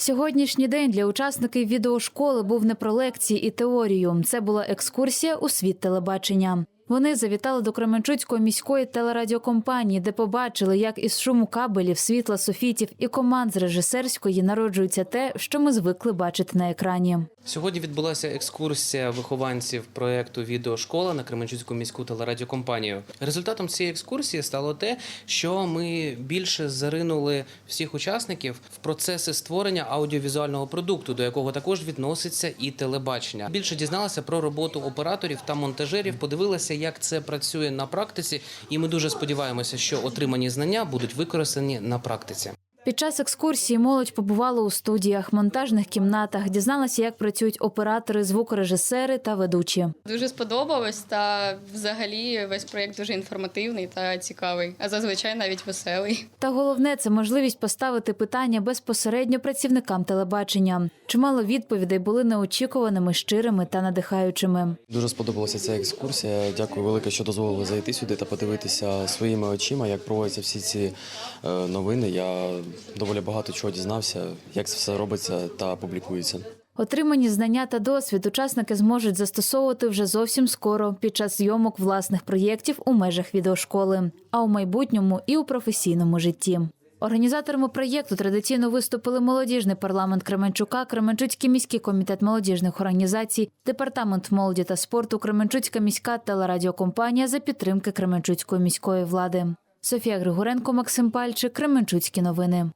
Сьогоднішній день для учасників відеошколи був не про лекції і теорію. Це була екскурсія у світ телебачення. Вони завітали до Кременчуцької міської телерадіокомпанії, де побачили, як із шуму кабелів, світла, софітів і команд з режисерської народжується те, що ми звикли бачити на екрані. Сьогодні відбулася екскурсія вихованців проєкту Відеошкола на Кременчуцьку міську телерадіокомпанію. Результатом цієї екскурсії стало те, що ми більше заринули всіх учасників в процеси створення аудіовізуального продукту, до якого також відноситься і телебачення. Більше дізналися про роботу операторів та монтажерів, подивилися, як це працює на практиці, і ми дуже сподіваємося, що отримані знання будуть використані на практиці. Під час екскурсії молодь побувала у студіях, монтажних кімнатах, дізналася, як працюють оператори, звукорежисери та ведучі. Дуже сподобалось, та взагалі весь проєкт дуже інформативний та цікавий, а зазвичай навіть веселий. Та головне це можливість поставити питання безпосередньо працівникам телебачення. Чимало відповідей були неочікуваними, щирими та надихаючими. Дуже сподобалася ця екскурсія. Дякую велике, що дозволили зайти сюди та подивитися своїми очима, як проводяться всі ці е, новини. Я доволі багато чого дізнався, як це все робиться та публікується. Отримані знання та досвід учасники зможуть застосовувати вже зовсім скоро під час зйомок власних проєктів у межах відеошколи, а у майбутньому і у професійному житті. Організаторами проєкту традиційно виступили молодіжний парламент Кременчука, Кременчуцький міський комітет молодіжних організацій, департамент молоді та спорту, Кременчуцька міська телерадіокомпанія за підтримки Кременчуцької міської влади. Софія Григоренко, Максим Пальчик, Кременчуцькі новини.